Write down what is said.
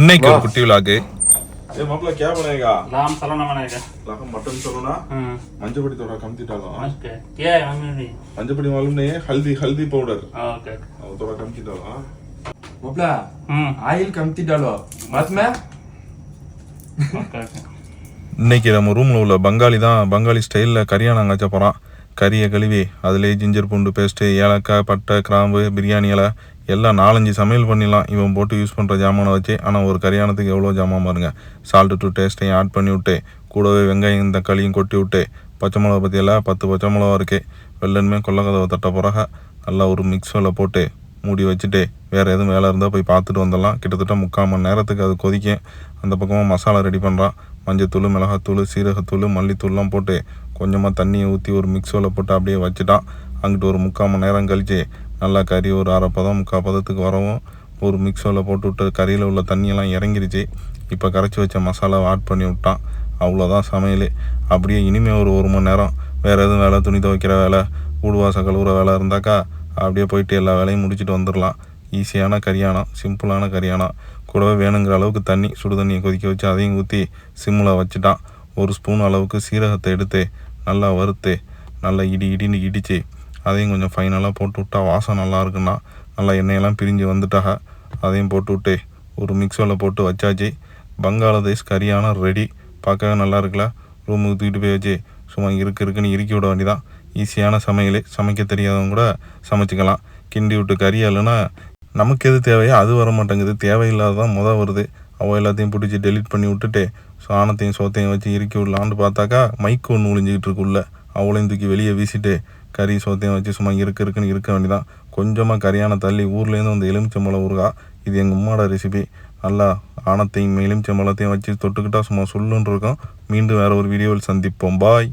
இன்னைக்கு ஒரு குட்டி விழாக்கு ये मामला क्या बनेगा नाम सलोना बनाएगा लाखों मटन चलोना हम्म मंजपड़ी थोड़ा कम थी डालो हाँ? ओके क्या है मम्मी भी मंजपड़ी मालूम नहीं है हल्दी हल्दी पाउडर ओके वो थोड़ा कम थी डालो हाँ? मोपला हम्म आयल कमती डालो मत में ओके ओके இன்னைக்கு நம்ம ரூமில் உள்ள பங்காளி தான் பங்காளி ஸ்டைலில் கறியானாங்க வச்ச போகிறான் கறியை கழுவி அதிலே ஜிஞ்சர் பூண்டு பேஸ்ட்டு ஏலக்காய் பட்டை கிராம்பு பிரியாணி இலை எல்லாம் நாலஞ்சு சமையல் பண்ணிடலாம். இவன் போட்டு யூஸ் பண்ணுற ஜாமானை வச்சு ஆனால் ஒரு கரியானத்துக்கு எவ்வளோ ஜாமான் பாருங்க. சால்ட்டு டு டேஸ்ட்டையும் ஆட் பண்ணி விட்டு கூடவே வெங்காயம் தக்காளியும் கொட்டி விட்டு பச்சை மிளகா பற்றியெல்லாம் பத்து பச்சை மிளகா இருக்குது வெள்ளனுமே கொல்லக்கதவை தட்ட பிறகு. நல்லா ஒரு மிக்ஸில் போட்டு மூடி வச்சுட்டு வேறு எதுவும் வேலை இருந்தால் போய் பார்த்துட்டு வந்துடலாம். கிட்டத்தட்ட முக்கால் மணி நேரத்துக்கு அது கொதிக்கும். அந்த பக்கமாக மசாலா ரெடி பண்ணுறான் மஞ்சத்தூள் மிளகாத்தூள் சீரகத்தூள் மல்லித்தூள்லாம் போட்டு கொஞ்சமாக தண்ணியை ஊற்றி ஒரு மிக்ஸோவில் போட்டு அப்படியே வச்சுட்டான் அங்கிட்டு ஒரு முக்கால் மணி நேரம் கழித்து நல்லா கறி ஒரு அரை பதம் முக்கால் பதத்துக்கு வரவும் ஒரு மிக்ஸோவில் போட்டு விட்டு கறியில் உள்ள தண்ணியெல்லாம் இறங்கிருச்சு. இப்போ கரைச்சி வச்ச மசாலாவை ஆட் பண்ணி விட்டான். அவ்வளோதான் சமையல். அப்படியே இனிமேல் ஒரு ஒரு மணி நேரம் வேறு எதுவும் வேலை துணி துவைக்கிற வேலை ஊடுவாச கழுவுற வேலை இருந்தாக்கா அப்படியே போயிட்டு எல்லா வேலையும் முடிச்சுட்டு வந்துடலாம். ஈஸியான கரியானம் சிம்பிளான கரியானம் கூடவே வேணுங்கிற அளவுக்கு தண்ணி சுடு தண்ணியை கொதிக்க வச்சு அதையும் ஊற்றி சிம்மில் வச்சுட்டான். ஒரு ஸ்பூன் அளவுக்கு சீரகத்தை எடுத்து நல்லா வறுத்து நல்லா இடி இடின்னு இடித்து அதையும் கொஞ்சம் ஃபைனலாக போட்டு விட்டா வாசம் நல்லா இருக்குன்னா நல்லா எண்ணெயெல்லாம் பிரிஞ்சு வந்துட்டாக அதையும் போட்டு விட்டு ஒரு மிக்சரில் போட்டு வச்சாச்சு. பங்காளதேஷ் கரியான ரெடி பார்க்கவே நல்லா இருக்குல்ல? ரூமுக்கு தூக்கிட்டு போய் வச்சு சும்மா இருக்கு இருக்குன்னு இறுக்கி விட வேண்டிதான் ஈஸியான சமையல் சமைக்க தெரியாதவங்க கூட சமைச்சிக்கலாம். கிண்டி விட்டு கறி இல்லைன்னா நமக்கு எது தேவையோ அது வர மாட்டேங்குது தேவையில்லாததான் முத வருது. அவள் எல்லாத்தையும் பிடிச்சி டெலிட் பண்ணி விட்டுட்டு சாணத்தையும் சோத்தையும் வச்சு இறுக்கி விடலான்னு பார்த்தாக்கா மைக்கு ஒன்று ஒழிஞ்சிக்கிட்டு இருக்குள்ள அவளையும் தூக்கி வெளியே வீசிட்டு கறி சோத்தையும் வச்சு சும்மா இருக்கு இருக்குன்னு இருக்க வேண்டிதான். கொஞ்சமாக கறியான தள்ளி ஊர்லேருந்து வந்து எலுமிச்சம்பழம் ஊறுகா. இது எங்கள் உம்மாட ரெசிபி நல்லா ஆணத்தையும் எலுமிச்சம்பழத்தையும் வச்சு தொட்டுக்கிட்டா சும்மா சொல்லுன்னு இருக்கோம் மீண்டும் வேறு ஒரு வீடியோவில் சந்திப்போம். பாய்